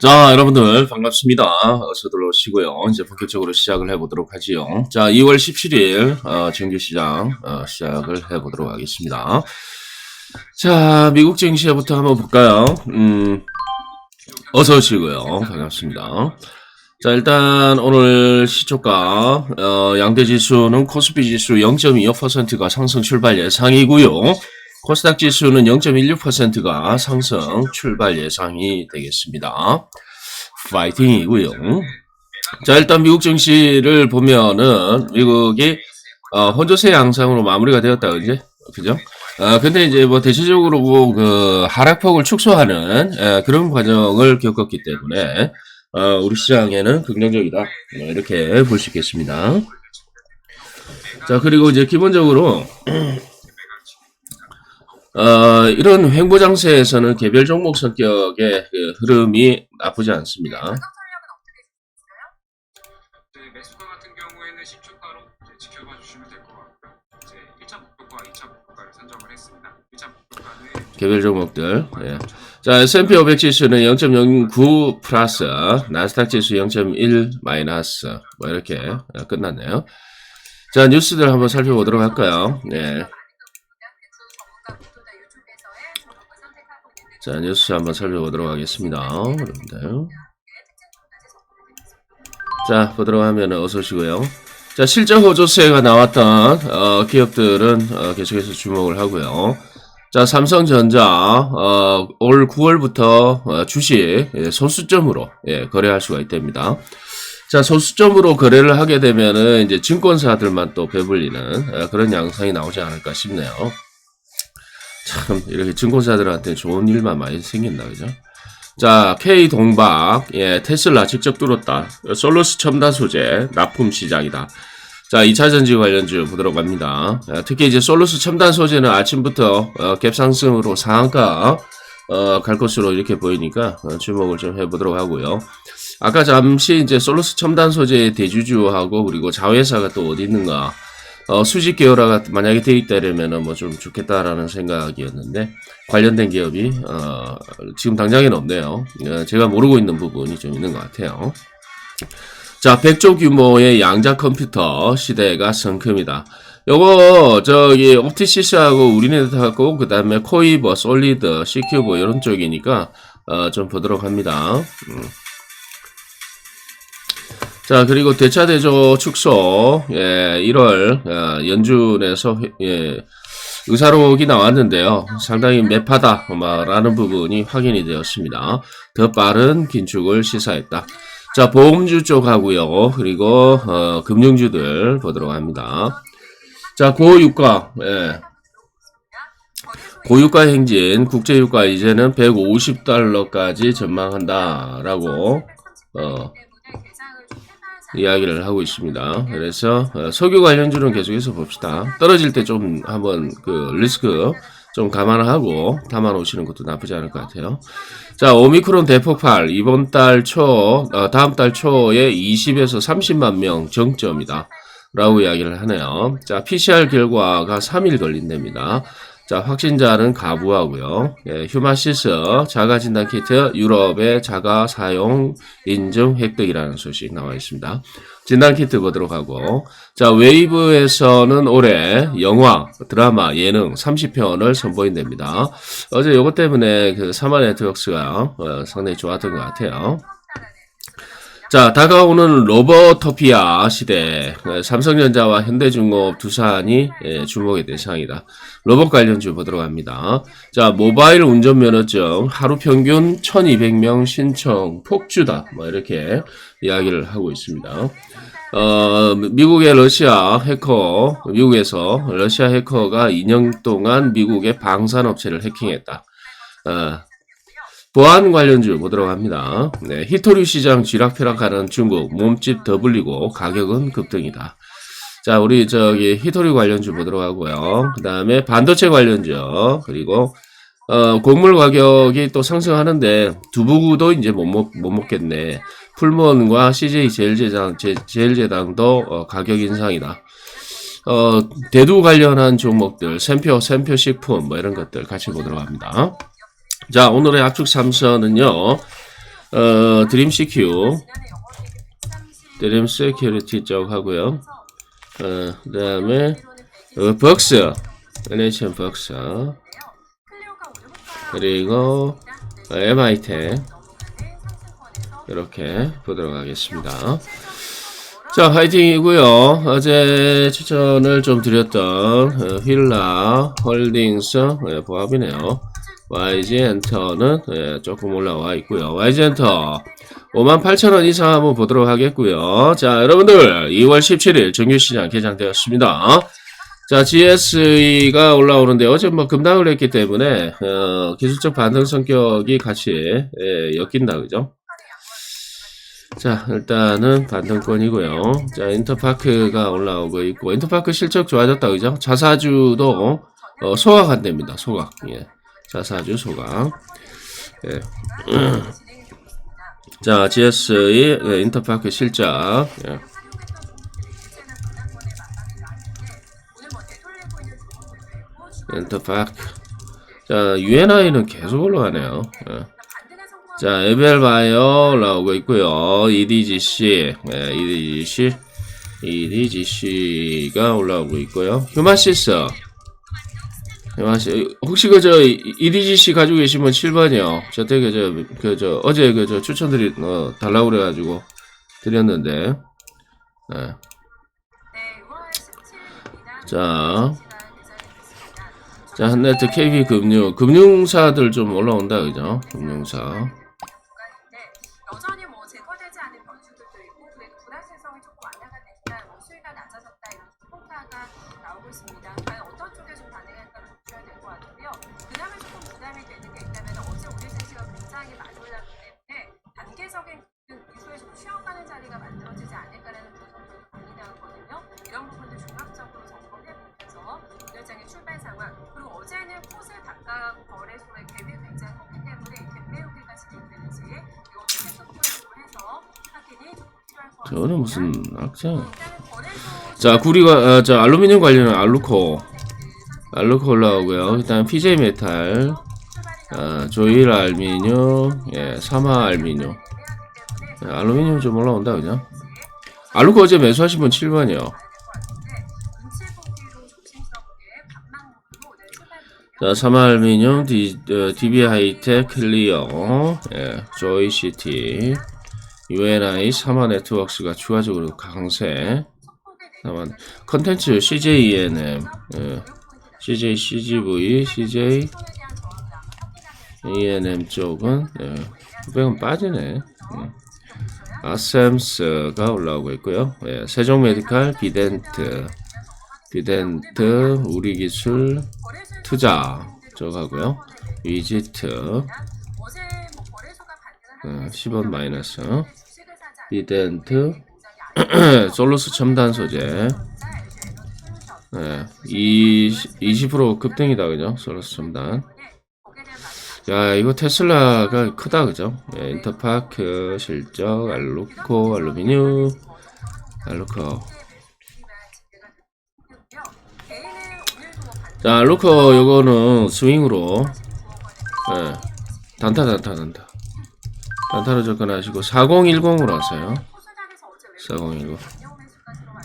자, 여러분들 반갑습니다. 어서 들어오시고요. 이제 본격적으로 시작을 해보도록 하지요. 자, 2월 17일 어, 정규시장 어, 시작을 해보도록 하겠습니다. 자, 미국 증시부터 한번 볼까요? 음, 어서 오시고요. 반갑습니다. 자, 일단 오늘 시초가 어, 양대 지수는 코스피 지수 0.25%가 상승 출발 예상이고요. 코스닥 지수는 0.16%가 상승 출발 예상이 되겠습니다. 파이팅이고요. 자, 일단 미국 증시를 보면은 미국이 어, 혼조세 양상으로 마무리가 되었다 그지? 그죠? 어, 근데 이제 뭐 대체적으로 뭐 그 하락폭을 축소하는 에, 그런 과정을 겪었기 때문에 어, 우리 시장에는 긍정적이다 뭐 이렇게 볼 수 있겠습니다. 자 그리고 이제 기본적으로 어, 이런 횡보장세에서는 개별 종목 성격의 그 흐름이 나쁘지 않습니다. 가격 전략은 어떻게 되시나요? 네, 매수가 같은 경우에는 10주가로 이제 지켜봐 주시면 될것 같고요. 이제 1차 목표가 2차 목표가를 선정을 했습니다. 1차 목표가는 개별 종목들. 예. 자, S&P 500 지수는 0.09 플러스, 나스닥 지수 0.1 마이너스, 뭐 이렇게 어, 끝났네요. 자, 뉴스들 한번 살펴보도록 할까요? 네. 자, 뉴스 한번 살펴보도록 하겠습니다. 여러분들. 자, 보도록 하면 어서 오시고요. 자, 실적 호조세가 나왔던 어, 기업들은 어, 계속해서 주목을 하고요. 자, 삼성전자 어, 올 9월부터 어, 주식 예, 소수점으로 예, 거래할 수가 있답니다. 자, 소수점으로 거래를 하게 되면은 이제 증권사들만 또 배불리는 어, 그런 양상이 나오지 않을까 싶네요. 참 이렇게 증권사들한테 좋은 일만 많이 생긴다 그죠? 자, K 동박, 예, 테슬라 직접 뚫었다. 솔루스 첨단 소재 납품 시작이다. 자, 2차 전지 관련주 보도록 합니다. 자, 특히 이제 솔루스 첨단 소재는 아침부터 어, 갭상승으로 상한가 어, 갈 것으로 이렇게 보이니까 어, 주목을 좀 해보도록 하고요. 아까 잠시 이제 솔루스 첨단 소재의 대주주하고 그리고 자회사가 또 어디 있는가 어, 수직 계열화가 만약에 돼 있다면은 뭐좀 좋겠다라는 생각이었는데 관련된 기업이 어, 지금 당장에는 없네요. 어, 제가 모르고 있는 부분이 좀 있는 것 같아요. 자, 100조 규모의 양자 컴퓨터 시대가 성큼이다. 요거 저기 옵티시스하고 우리네트하고 그 다음에 코이버, 솔리드, 시큐브 이런 쪽이니까 어, 좀 보도록 합니다. 음. 자, 그리고 대차대조 축소, 예, 1월, 어, 연준에서, 회- 예, 의사록이 나왔는데요. 상당히 매파다, 라는 부분이 확인이 되었습니다. 더 빠른 긴축을 시사했다. 자, 보험주 쪽 하고요. 그리고, 어, 금융주들 보도록 합니다. 자, 고유가, 예. 고유가 행진, 국제유가 이제는 150달러까지 전망한다 라고, 어, 이야기를 하고 있습니다. 그래서 어, 석유 관련주는 계속해서 봅시다. 떨어질 때 좀 한번 그 리스크 좀 감안하고 담아 놓으시는 것도 나쁘지 않을 것 같아요. 자, 오미크론 대폭발 이번 달 초, 어, 다음 달 초에 20에서 30만 명 정점이다. 라고 이야기를 하네요. 자, PCR 결과가 3일 걸린답니다. 자, 확진자는 가부하고요. 예, 휴마시스 자가 진단 키트 유럽의 자가 사용 인증 획득이라는 소식 나와 있습니다. 진단 키트 보도록 하고 자, 웨이브에서는 올해 영화, 드라마, 예능 30편을 선보인답니다. 어제 요것 때문에 그 사마 네트워크가 어, 상당히 좋았던 것 같아요. 자, 다가오는 로버토피아 시대. 어, 삼성전자와 현대중공업 두산이 예, 주목의 대상이다. 로봇 관련주 보도록 합니다. 자, 모바일 운전면허증 하루 평균 1200명 신청 폭주다. 뭐 이렇게 이야기를 하고 있습니다. 어, 미국의 러시아 해커, 미국에서 러시아 해커가 2년 동안 미국의 방산업체를 해킹했다. 어, 보안 관련주 보도록 합니다. 네, 히토류 시장 쥐락펴락하는 중국 몸집 더 불리고 가격은 급등이다. 자, 우리 저기 히토류 관련주 보도록 하고요. 그 다음에 반도체 관련주 그리고 어, 곡물 가격이 또 상승하는데 두부구도 이제 못, 먹, 못 먹겠네. 풀무원과 CJ 제일제당, 제, 제일제당도 어, 가격 인상이다. 어, 대두 관련한 종목들, 샘표, 샘표 식품 뭐 이런 것들 같이 보도록 합니다. 자, 오늘의 압축 삼선은요. 어, 드림 130 드림 세큐리티 쪽 하고요. 어, 그 다음에, 어, 벅스, NHN 벅스, 그리고 어, 상승권에서 이렇게 보도록 하겠습니다. 자, 화이팅이고요. 어제 추천을 좀 드렸던 어, 휠라 홀딩스 예, 보합이네요. YG 엔터는 예, 조금 올라와 있고요. YG 엔터 58,000원 이상 한번 보도록 하겠고요. 자, 여러분들 2월 17일 정규시장 개장되었습니다. 자, GSE가 올라오는데 어제 뭐 급락을 했기 때문에 어, 기술적 반등 성격이 같이 예, 엮인다 그죠? 자, 일단은 반등권이고요. 자, 인터파크가 올라오고 있고, 인터파크 실적 좋아졌다, 그죠? 자사주도, 어, 소각 안 됩니다, 소각. 예. 자사주 소각. 예. 자, GS의 예, 인터파크 실적. 예. 인터파크. 자, UNI는 계속 올라가네요. 예. 자, 에벨 바이오 올라오고 있고요. EDGC, 네, EDGC, EDGC가 올라오고 있고요. 휴마시스, 휴마시 혹시 그 저 EDGC 가지고 계시면 7번이요. 저 되게 저, 그, 저, 어제 그, 저 추천드리, 어, 달라고 그래가지고 드렸는데, 네. 자, 자, 한네트 KB 금융, 금융사들 좀 올라온다, 그죠? 금융사. 단가 거래소의 갭이 굉장히 컸기 때문에 메우기가 진행되는지 이거 계속적으로 해서 확인이 좀 필요할 것 같습니다. 저는 무슨? 일단은 거래소 자, 구리가, 아, 자, 알루미늄 관련은 알루코. 알루코 올라오고요. 일단 PJ 메탈, 아, 조일 알미늄, 예, 사마 알미늄. 예, 알루미늄 좀 올라온다, 그죠? 알루코 어제 매수하신 분 7번이요. 자, 사마 알미늄, 디, 어, DB 하이텍, 클리어, 예, 조이 시티, UNI, 사마 네트워크스가 추가적으로 강세. 사마, 컨텐츠 CJENM, 예, CJ, CGV, CJ, ENM 쪽은, 예, 900원 빠지네. 음. 아셈스가 올라오고 있고요. 예, 세종 메디칼, 비덴트, 비덴트, 우리기술, 투자 쪽하고요. 위지트, 어, 10원 마이너스, 비덴트, 솔루스 첨단 소재, 예, 20, 20% 급등이다, 그죠? 솔루스 첨단. 야, 이거 테슬라가 크다, 그죠? 예, 인터파크, 실적, 알루코, 알루미늄, 알루코. 자, 알루코 요거는 스윙으로, 예, 단타, 단타, 단타. 단타로 접근하시고, 4010으로 하세요. 4010.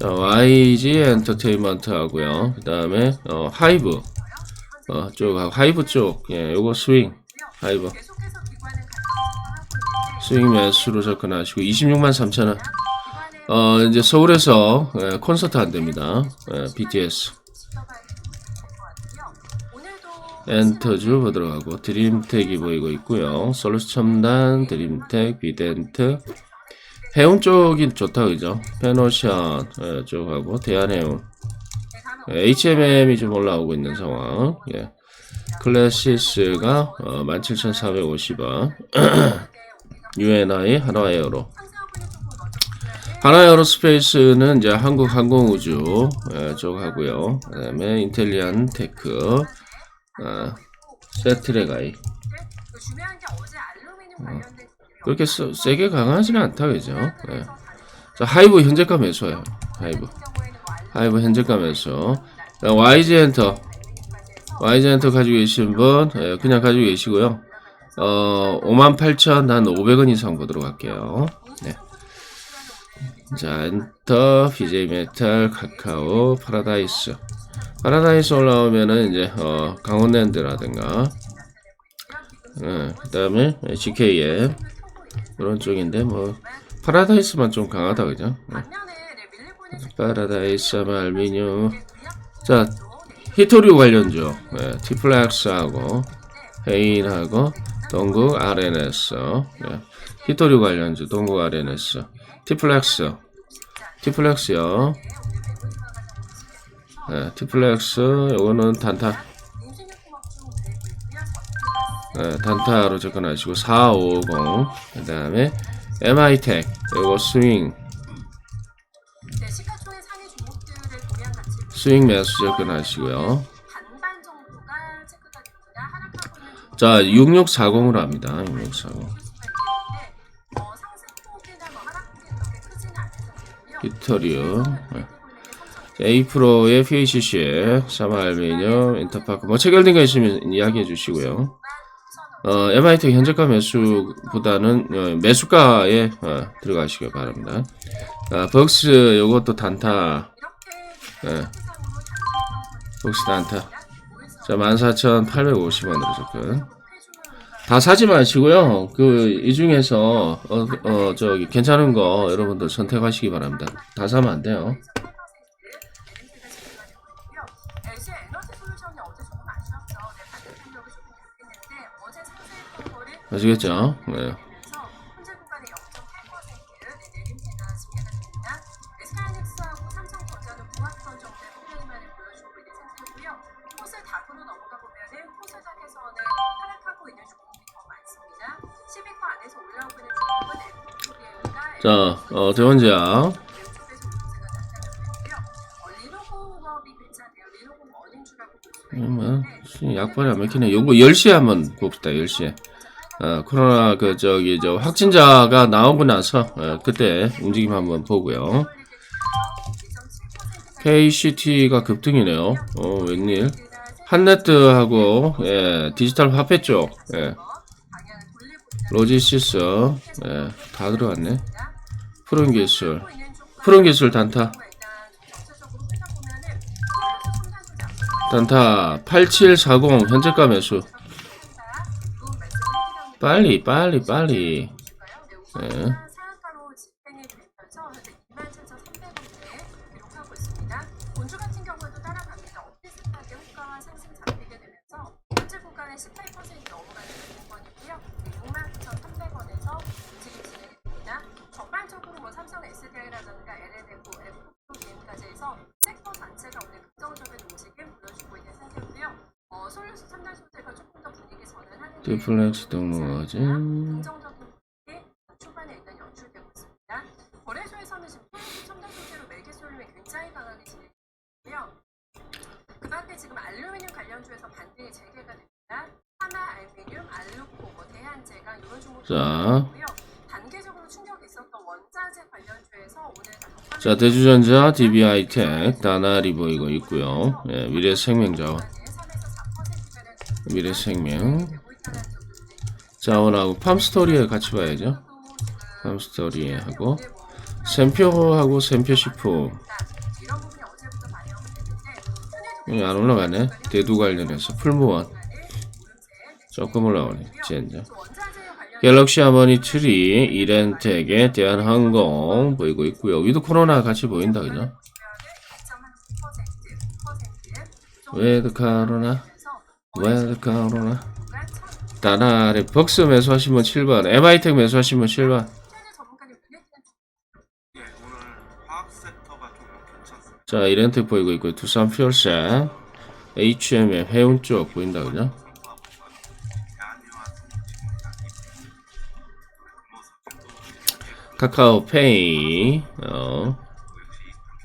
자, YG 엔터테인먼트 하고요. 그 다음에, 어, 하이브. 어, 쪽하고, 하이브 쪽. 예, 요거 스윙. 하이브. 스윙 매수로 접근하시고, 26만 3천원. 어, 이제 서울에서, 예, 콘서트 한답니다. 예, BTS. 엔터주 보도록 하고, 드림텍이 보이고 있고요. 솔루스 첨단, 드림텍, 비덴트. 해운 쪽이 좋다, 그죠? 페노션, 예, 쪽하고, 대한해운. 예, HMM이 좀 올라오고 있는 상황. 예. 클래시스가 어, 17,450원. UNI 하나에어로. 하나에어로스페이스는 이제 한국 항공우주 예, 쪽 하고요. 그 다음에 인텔리안 테크, 아, 세트레가이. 그렇게 세, 세게 강하지는 않다, 그죠? 예. 자, 하이브 현재가 매수예요. 하이브. 하이브 현재가 매수. 자, YG 엔터. YG 엔터 가지고 계신 분, 예, 그냥 가지고 계시고요. 어, 58,000, 한 500원 이상 보도록 할게요. 네. 자, 엔터, BJ 메탈, 카카오, 파라다이스. 파라다이스 올라오면은 이제, 어, 강원랜드라든가, 예, 그 다음에 GKM, 이런 쪽인데, 뭐, 파라다이스만 좀 강하다, 그죠? 네. 네, 있는 파라다이스, 알미늄. 자, 히토류 관련주, 예, 티플렉스하고, 헤인하고, 동국 RNS, 예, 히토류 관련주, 동국 RNS, 티플렉스, 티플렉스요. 예, 티플렉스, 요거는 단타, 예, 단타로 접근하시고, 450, 그 다음에, MI텍, 요거 스윙, 네, 스윙 매수 접근하시고요. 자, 6640으로 합니다. 6640. 어, 상승폭이나 뭐 하락폭이 그렇게 크지는 않으셨고요. 히터리움. 네. A프로의 PACC, 사마알미늄, 인터파크, 뭐 체결된 거 있으면 이야기해 주시고요. 어, MIT 현재가 매수보다는 어, 매수가에 어, 들어가시기 바랍니다. 아, 벅스 요것도 단타, 예, 벅스 단타. 자, 14,850원으로 접근. 다 사지 마시고요. 그, 이 중에서, 어, 어, 저기, 괜찮은 거 여러분들 선택하시기 바랍니다. 다 사면 안 돼요. 코스닥으로 넘어가 보면은 코스닥에서는 하락하고 있는 종목이 더 많습니다. 10위권 안에서 올라오고 있는 종목은 에코프리엠과 자, 어, 있고요. 어, 음, 뭐, 약발이 안 막히네. 요거 10시에 한번 봅시다, 10시에. 어, 코로나, 그, 저기, 저, 확진자가 나오고 나서, 어, 그때 움직임 한번 보고요. KCT가 급등이네요. 어, 웬일. 한네트하고, 예, 디지털 화폐 쪽, 예, 로지시스, 예, 다 들어갔네. 푸른 기술. 푸른 기술 단타. 단타 8740 현재가 매수. 빨리, 빨리, 빨리. 네. 가 이런 종목들이 자. 다 덕분에 자, 대주전자, DBI텍, 다나리 보이고 있고요. 예, 미래생명자원. 3에서 4%가 되는 미래생명. 자원하고 팜스토리에 같이 봐야죠. 샘표하고 부분이 어제부터 반영이 됐는데 여기 안 올라가네. 대두 관련해서 풀무원. 조금 올라오네. 관련 갤럭시 하모니 트리, 이렌텍의 대한 항공 보이고 있고요. 위도 코로나 같이 보인다, 그죠? 웨드 카로나, 웨드 카로나. 다나리 벅스 매수하시면 7번, MI텍 매수하시면 7번. 예, 오늘 화학 섹터가 좀 괜찮습니다. 자, 이렌텍 보이고 있고요. 두산 퓨얼셋, HM의 해운 쪽 보인다, 그죠? 카카오페이, 어,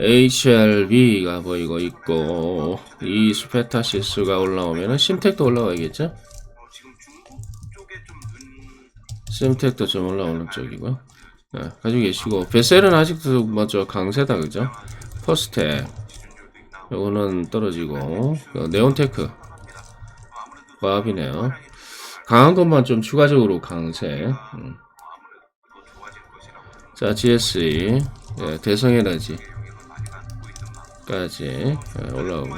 HLB가 보이고 있고, 이 스페타시스가 올라오면은 심텍도 올라가겠죠? 심텍도 좀 올라오는 쪽이고, 네, 가지고 계시고, 베셀은 아직도 먼저 강세다, 그죠? 퍼스텍, 요거는 떨어지고, 그 네온테크, 과합이네요. 강한 것만 좀 추가적으로 강세. 음. 자, GSE, 예, 대성에너지까지 예, 올라오고,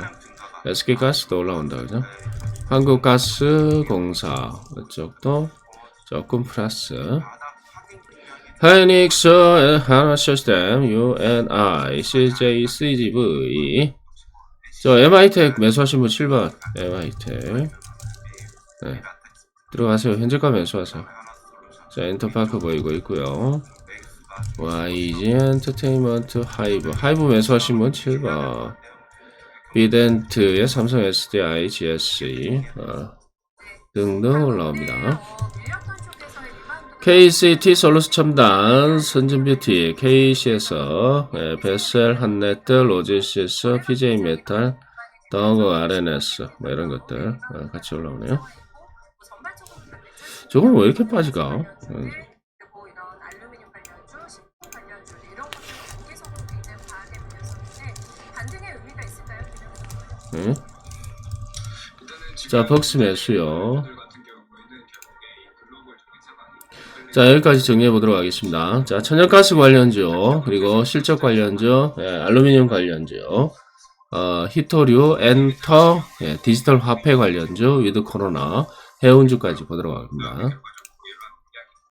SK가스도 올라온다, 그죠? 한국가스공사, 이쪽도 조금 플러스. 하이닉스, 하나 시스템, UNI, CJ, CGV. 저 MI텍 매수하신 분 7번, MI텍. 네. 들어가세요. 현재가 매수하세요. 자, 엔터파크 보이고 있고요. YG 엔터테인먼트 하이브. 하이브 매수하신 분 7번. 비덴트의 삼성 SDI, GSE 어, 등등 올라옵니다. KCT 솔루스 첨단, 선진뷰티, KC에서 예, 베셀, 한네트, 로지시스, PJ 메탈, 더그 RNS 뭐 이런 것들 어, 같이 올라오네요. 저건 왜 이렇게 빠지가? 예? 자, 벅스 매수요. 자, 여기까지 정리해 보도록 하겠습니다. 자, 천연가스 관련주, 그리고 실적 관련주, 예, 알루미늄 관련주, 어, 히토류, 엔터, 예, 디지털 화폐 관련주, 위드 코로나, 해운주까지 보도록 하겠습니다.